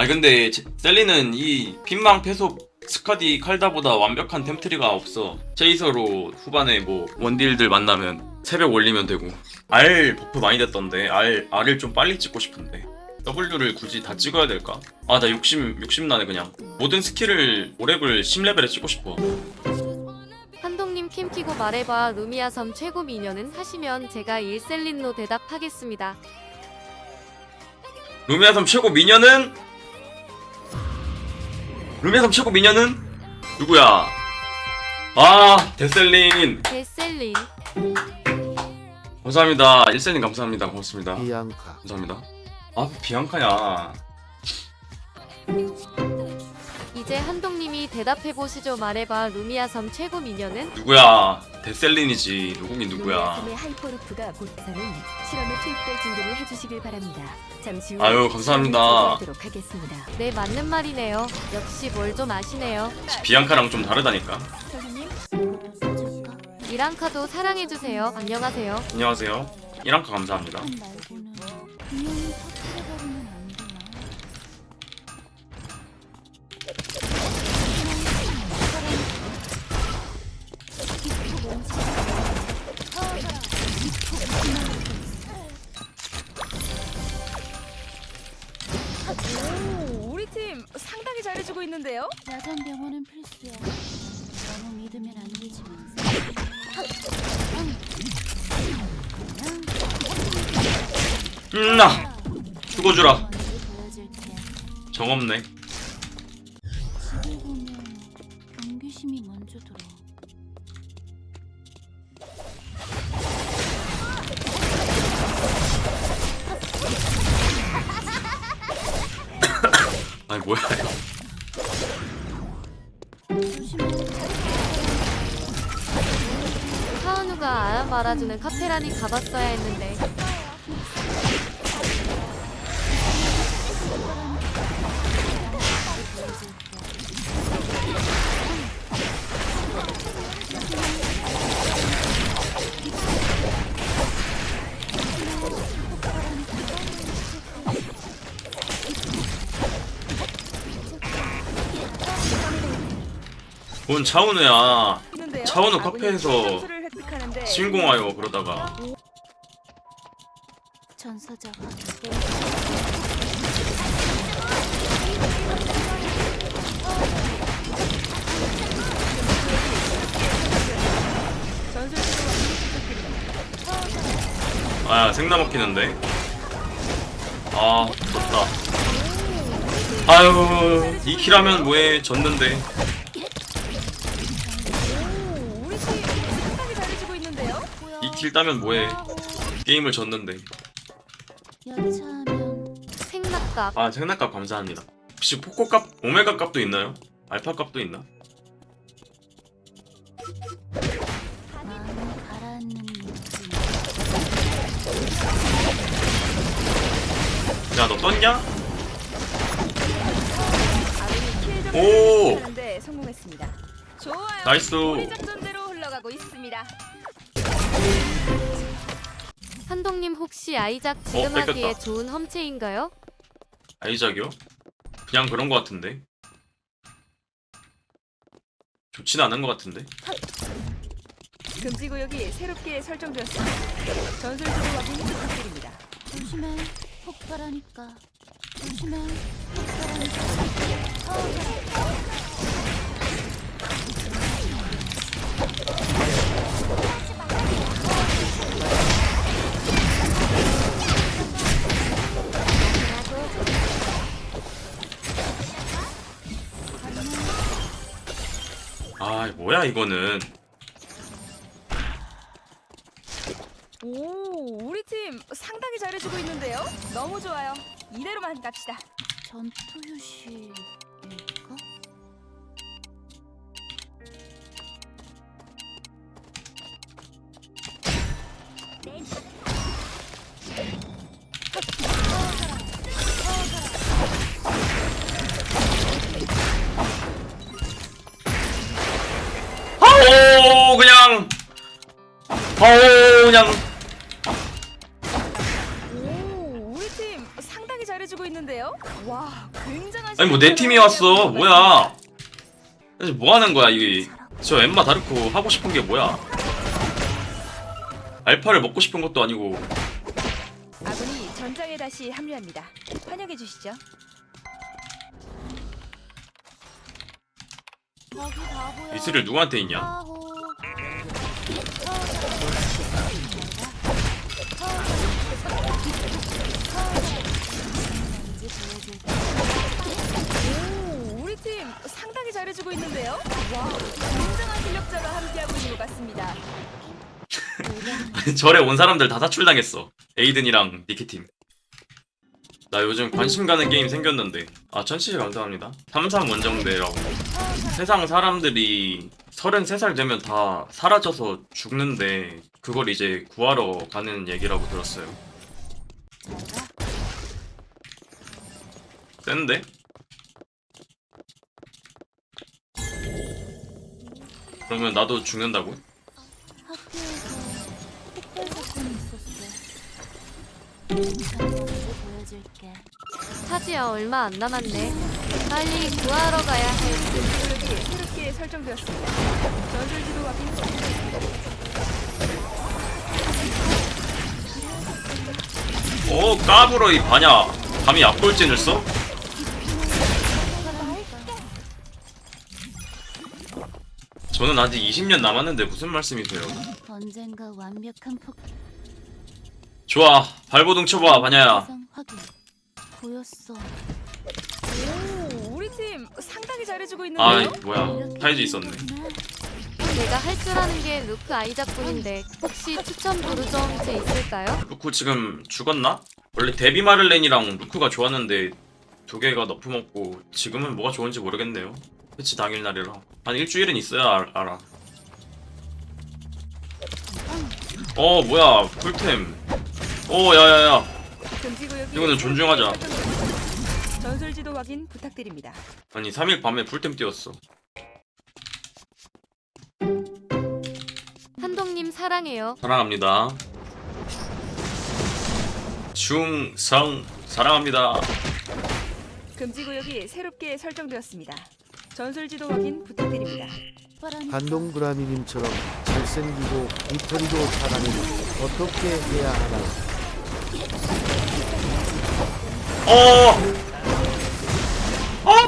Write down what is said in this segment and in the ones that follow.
아니 근데 제- 셀리는 이 핀망 패속 스카디 칼다보다 완벽한 템트리가 없어. 체이서로 후반에 뭐 원딜들 만나면 새벽 올리면 되고. R 버프 많이 됐던데 R, R을 좀 빨리 찍고 싶은데. W를 굳이 다 찍어야 될까? 아 나 욕심 욕심 나네 그냥. 모든 스킬을 오랩을 10레벨에 찍고 싶어. 한동님 캠 키고 말해봐. 루미아 섬 최고 미녀는 하시면 제가 일셀린로 대답하겠습니다. 루미아섬 최고 미녀는 루미아섬 최고 미녀는 누구야? 아 데셀린 일셀린 감사합니다. 일셀님 감사합니다. 고맙습니다. 비앙카 감사합니다. 아 비앙카냐? 이제 한동님이 대답해 보시죠 말해봐 루미아 섬 최고 미녀는 누구야? 데셀린이지. 누구긴 누구야? 루미아섬의 하이퍼루프가 곧서는 실험에 투입될 준비를 해주시길 바랍니다. 잠시 후 아유, 감사합니다. 하도록 하겠습니다. 네 맞는 말이네요. 역시 뭘 좀 아시네요. 비앙카랑 좀 다르다니까. 이랑카도 사랑해 주세요. 안녕하세요. 안녕하세요. 이랑카 감사합니다. 오, 우리 팀 상당히 잘해주고 있는데요. 야간 병원은 필수야. 너무 믿으면 안 되지만. 음, 나 죽어주라. 보여줄게. 정없네. 카페라니 가봤어야 했는데 뭔 차은우야. 차은우 아군이 카페에서 획득하는데 신공하여 그러다가 전사자가. 아 생나 먹히는데. 아 졌다. 아유 이킬하면 뭐해 졌는데. 이킬 따면 뭐해 게임을 졌는데 여차하면 생낙갑 아 생낙값 감사합니다 혹시 포코값 오메가 값도 있나요? 알파 값도 있나? 마음을 가라앉는 느낌. 야 너 떴냐? 오! 하는데 성공했습니다. 좋아요. 나이스. 우리 작전대로 흘러가고 있습니다. 한동님 혹시 아이작 지금 뺏겼다. 하기에 좋은 험체인가요? 아이작이요? 그냥 그런 거 같은데 좋진 않은 거 같은데 금지 구역이 새롭게 설정되었습니다. 전술 지도 확인 부탁드립니다. 조심해. 폭발하니까. 조심해. 폭발하니까. 아 뭐야 이거는 오, 우리 팀 상당히 잘해주고 있는데요. 너무 좋아요. 이대로만 갑시다. 전투 휴식 아오 그냥 오, 우리 팀 상당히 잘해주고 있는데요. 와, 굉장한. 아니 뭐 내 팀이 왔어 뭐야 사실 뭐 하는 거야 이게 저 엠마 다르코 하고 싶은 게 뭐야 알파를 먹고 싶은 것도 아니고 아군이 전장에 다시 합류합니다. 환영해 주시죠. 이슬을 누구한테 있냐. 오, 우리 팀 상당히 잘해주고 있는데요. 와, 굉장한 실력자가 함께하고 있는 것 같습니다. 절에 온 사람들 다 사출당했어. 에이든이랑 니키팀. 나 요즘 관심 가는 게임 생겼는데. 아 천시에 감사합니다. 삼삼 원정대라고. 세상 사람들이 33살 되면 다 사라져서 죽는데 그걸 이제 구하러 가는 얘기라고 들었어요 센데? 그러면 나도 죽는다고? 학교에서 특별 사건이 있었어. 먼저 보여줄게. 타지야 얼마 안 남았네. 빨리 구하러 가야 해. 구역이 새롭게 설정되었습니다. 전술 지도 확인. 오 까불어 이 바냐 감히 앞돌진을 써? 저는 아직 20년 남았는데 무슨 말씀이세요? 언젠가 완벽한 폭 좋아 발버둥 쳐봐 확인. 보였어. 잘해주고 아이 있는데요. 뭐야. 타이즈 있었네. 내가 할 줄 아는 게 루크 아이작뿐인데 혹시 추천 부르 좀제 있을까요? 루크 지금 죽었나? 원래 데비 마를렌이랑 루크가 좋았는데 두 개가 너프 먹고 지금은 뭐가 좋은지 모르겠네요. 패치 당일날이라. 한 일주일은 있어야 알, 알아. 어 뭐야. 풀템. 오 야야야. 금지 구역이 이거는 존중하자. 전술 지도 확인 부탁드립니다. 아니 3일 밤에 풀템 띄웠어 한동님 사랑해요. 사랑합니다 중성 사랑합니다 금지 구역이 새롭게 설정되었습니다. 전술 지도 확인 부탁드립니다. 한동 그라미님처럼 잘생기고 이털이도 잘하면 어떻게 해야 하나? 어!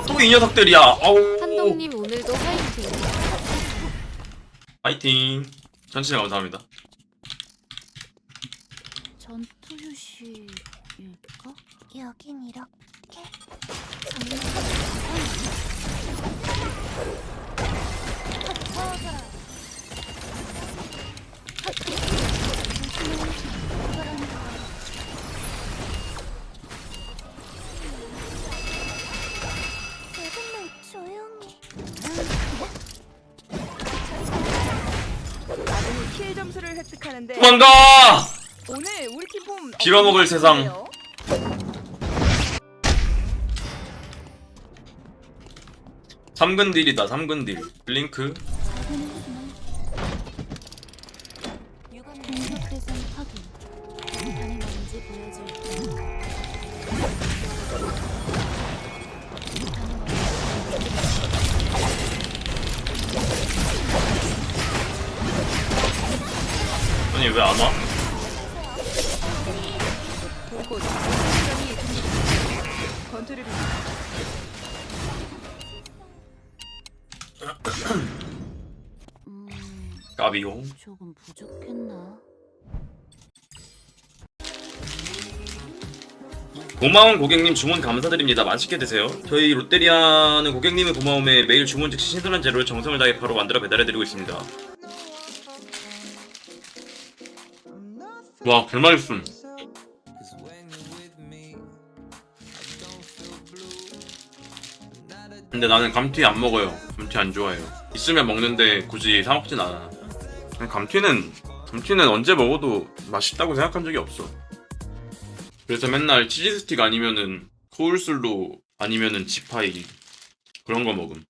아, 또이 녀석들이야. 아우. 한동님 오늘도 화이팅. 파이팅. 전체 감사합니다. 전투 휴식일까? 여긴 이렇게. 조금만 도망가! 오늘 우리 팀폼 빌어먹을 세상. 삼근 딜이다. 삼근 딜. 블링크. 왜 안 와? 음, 까비용. 조금 부족했나? 고마운 고객님 주문 감사드립니다. 맛있게 드세요. 저희 롯데리아는 고객님의 고마움에 매일 주문 즉시 신선한 재료를 정성을 다해 바로 만들어 배달해드리고 있습니다. 와, 별말씀. 근데 나는 감튀 안 먹어요. 감튀 안 좋아해요. 있으면 먹는데 굳이 사 먹진 않아. 감튀는 감튀는 언제 먹어도 맛있다고 생각한 적이 없어. 그래서 맨날 치즈 스틱 아니면은 코울슬로 아니면은 지파이 그런 거 먹음.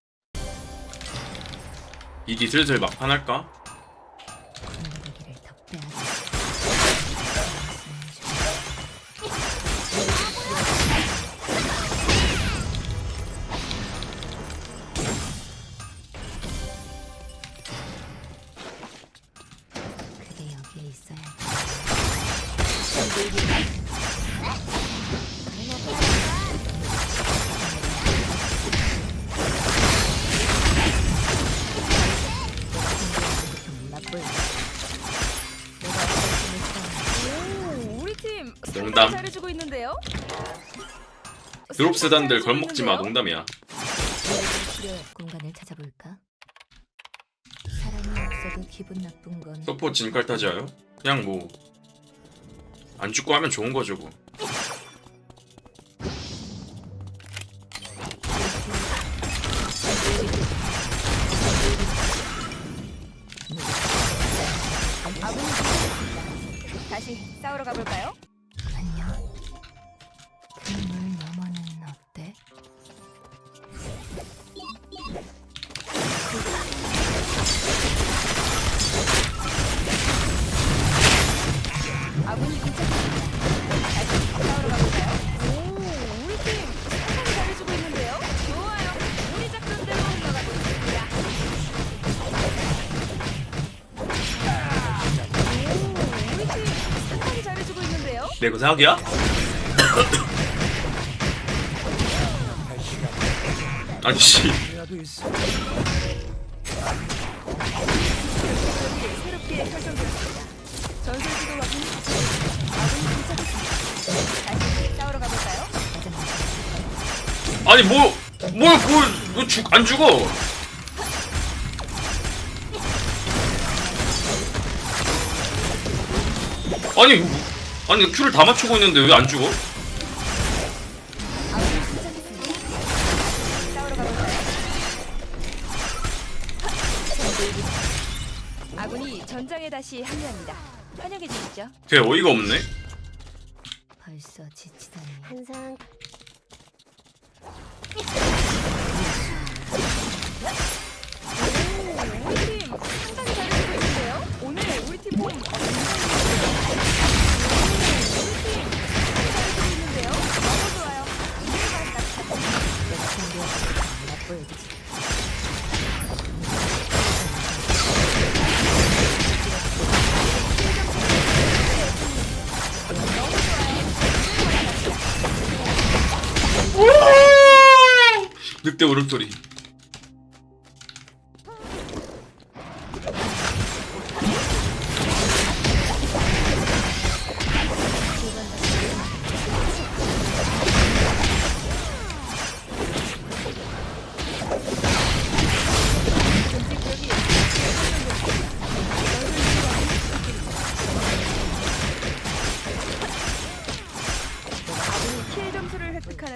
이디 슬슬 막판 할까? 드롭 세단들 걸먹지 마? 농담이야 공간을 찾아볼까? 사람이 없어도 기분 나쁜 건 서포 진깔타지하요? 그냥 뭐 안 죽고 하면 좋은 거죠 뭐 내거 생각이야? 아니 씨? 아니 뭐뭐뭐죽안 죽어 아니 아니 큐를 다 맞추고 있는데 왜 안 죽어? 아군이 전장에 다시 합류합니다. 환영해 주시죠. 걔 어이가 없네 늑대 울음소리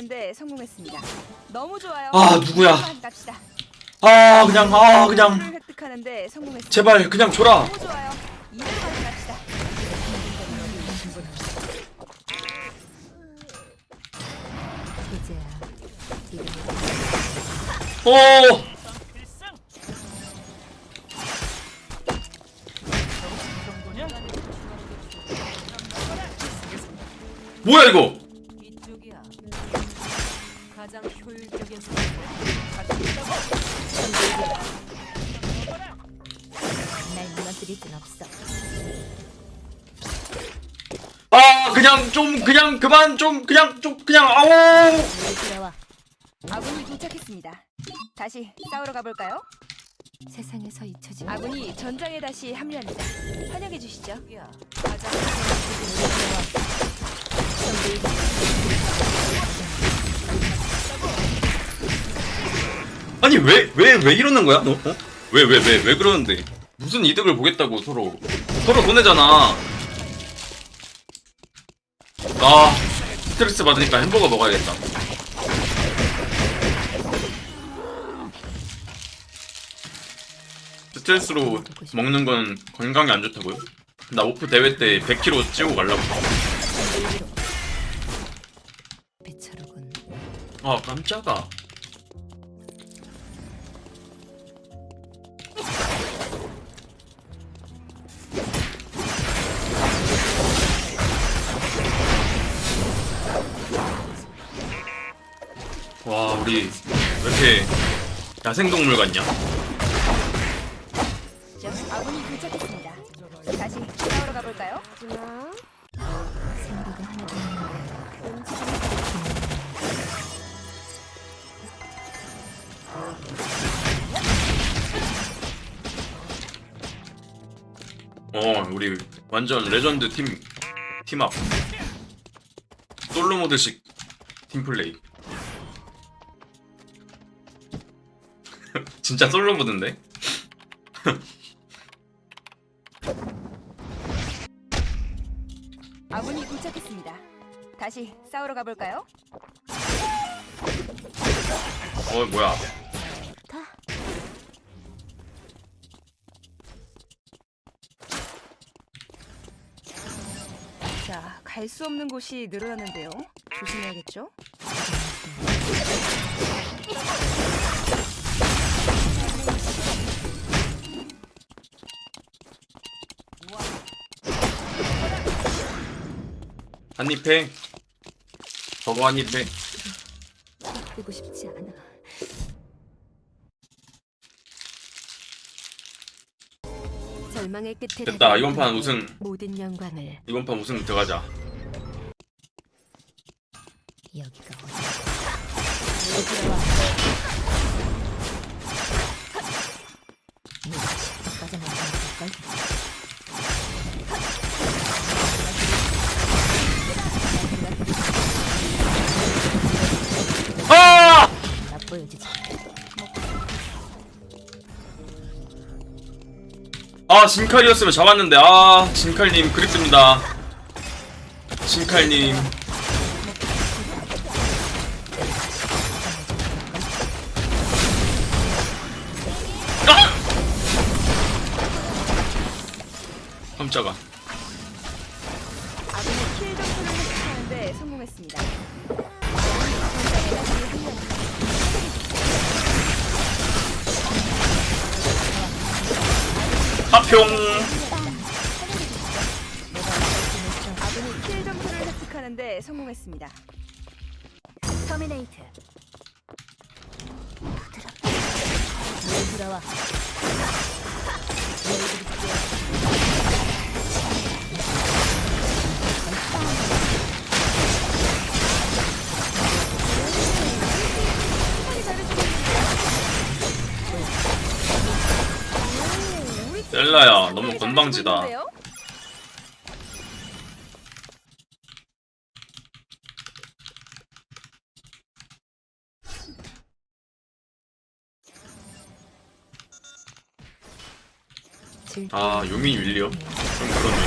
점수를 획득하는데 성공했습니다. 너무 좋아요. 아, 누구야? 갑시다. 아 그냥 아 그냥 점수를 획득하는데 성공했습니다. 제발 그냥 줘라 너무 좋아요. 갑시다. 이제야 어 뭐야 이거. 가장 효율적인 날 무너뜨릴 순 없어. 아 그냥 좀 그냥 그만 좀 그냥 좀 그냥 아우 우리 들어와. 아군이 도착했습니다. 다시 싸우러 가볼까요? 세상에서 잊혀진 아군이 전장에 다시 합류합니다. 환영해 주시죠. 가장 효율적인 아니 왜 왜 왜 이러는 거야 너? 어? 왜왜 왜 왜 그러는데 무슨 이득을 보겠다고 서로 서로 손해잖아 아 스트레스 받으니까 햄버거 먹어야겠다 스트레스로 먹는 건 건강에 안 좋다고요? 나 오프 대회 때 100kg 찌우고 가려고 빛처로군. 아 깜짝아 우리 왜 이렇게 야생동물 같냐? 아군이 도착했습니다. 다시 싸우러 가볼까요? 어 우리 완전 레전드 팀 팀업 솔로 모드식 팀플레이. 진짜 솔로 모드인데? 아군이 도착했습니다. 다시 싸우러 가볼까요? 어 뭐야? 자, 갈 수 없는 곳이 늘어났는데요. 조심해야겠죠? 한입 해. 저거 한입 해. 뜨고 싶지 않아. 절망의 끝에 됐다. 이번 판 우승. 모든 영광을 이번 판 우승 들어가자. 여기가 어디? 모 아 진칼이었으면 잡았는데 아 진칼님 그립습니다. 진칼님. 아! 깜짝아. 하평. 아군이 킬 점수를 획득하는데 성공했습니다. 터미네이트. 왜 들어와? 건방지다. 아 요민 윌리엄? 좀 그러네.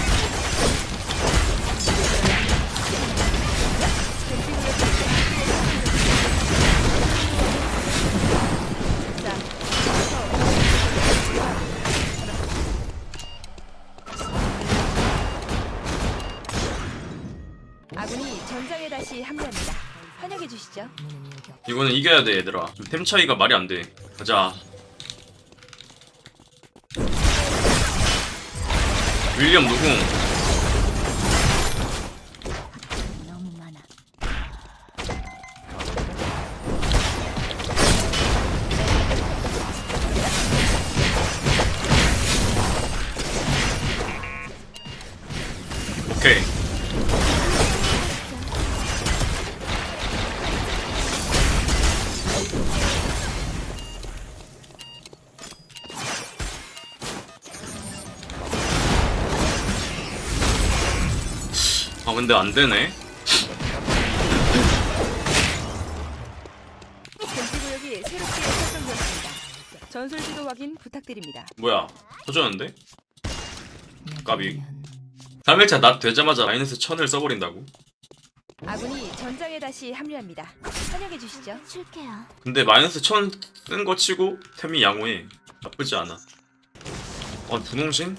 없. 이거는 이겨야 돼 얘들아. 템 차이가 말이 안 돼. 가자. 윌리엄 누구? 근데 안 되네. 금지 구역이 새롭게 설정되었습니다. 전술 지도 확인 부탁드립니다. 뭐야? 터졌는데? 까비. 여기면 3일차 낮 되자마자 마이너스 1000을 써버린다고? 아군이 전장에 다시 합류합니다. 환영해 주시죠. 줄게요. 근데 마이너스 1000 쓴 거 치고 템이 양호해. 나쁘지 않아. 아 분홍신?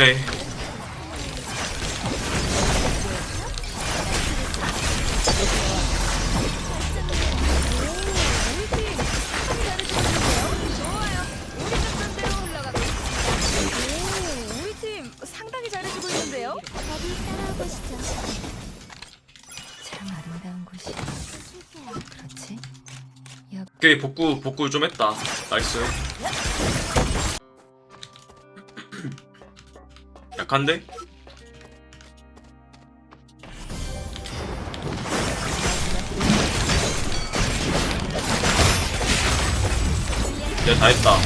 오케이. 좋아요. 우리 작전대로 흘러가고 있습니다. 오, 우리 팀 상당히 잘해주고 있는데요. 어디 따라오시죠. 참 아름다운 곳이야. 그렇지? 오케이 복구 복구 좀 했다. 나이스. 약한데? 내가 다 했다?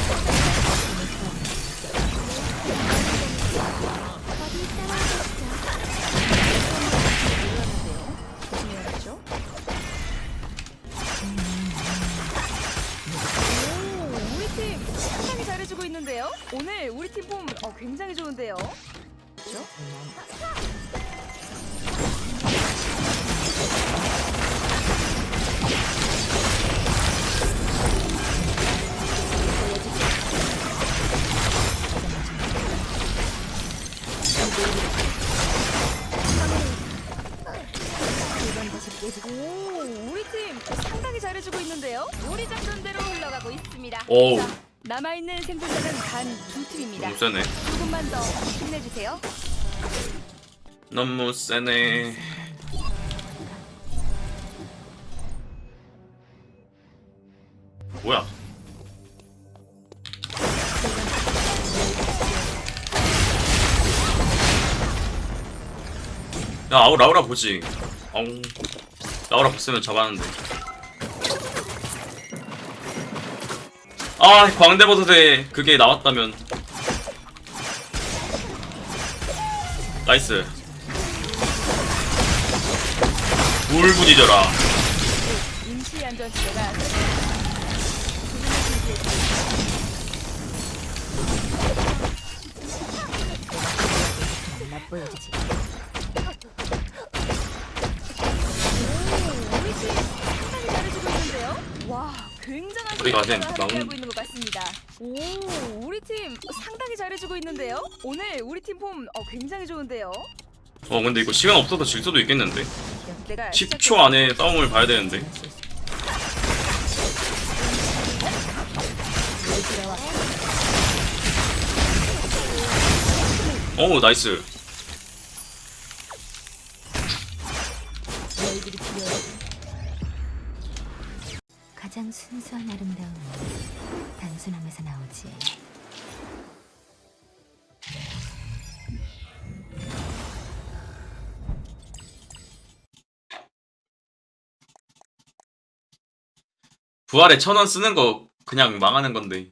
오, 우리 팀 상당히 잘해주고 있는데요. 오늘 우리 팀폼 어, 굉장히 좋은데요. 오, 우리 팀 상당히 잘해주고 있는데요. 우리 작전대로 흘러가고 있습니다. 오우 자, 남아있는 생존자는 단 두 팀입니다. 세네 조금만 더 힘내주세요. 너무 세네. 뭐야? 야 아우 라우라 보지. 아우 라우라 봤으면 잡았는데. 아 광대버섯에 그게 나왔다면 나이스 임시. 와, 굉장한 우리가 있는 것 같습니다. 오, 팀 상당히 잘해주고 있는데요. 오늘 우리 팀 폼 어, 굉장히 좋은데요. 어 근데 이거 시간 없어서 질 수도 있겠는데 내가 10초 안에 싸움을 봐야 되는데 오 나이스. 가장 순수한 아름다움은 단순함에서 나오지. 부활에 천 원 쓰는 거 그냥 망하는 건데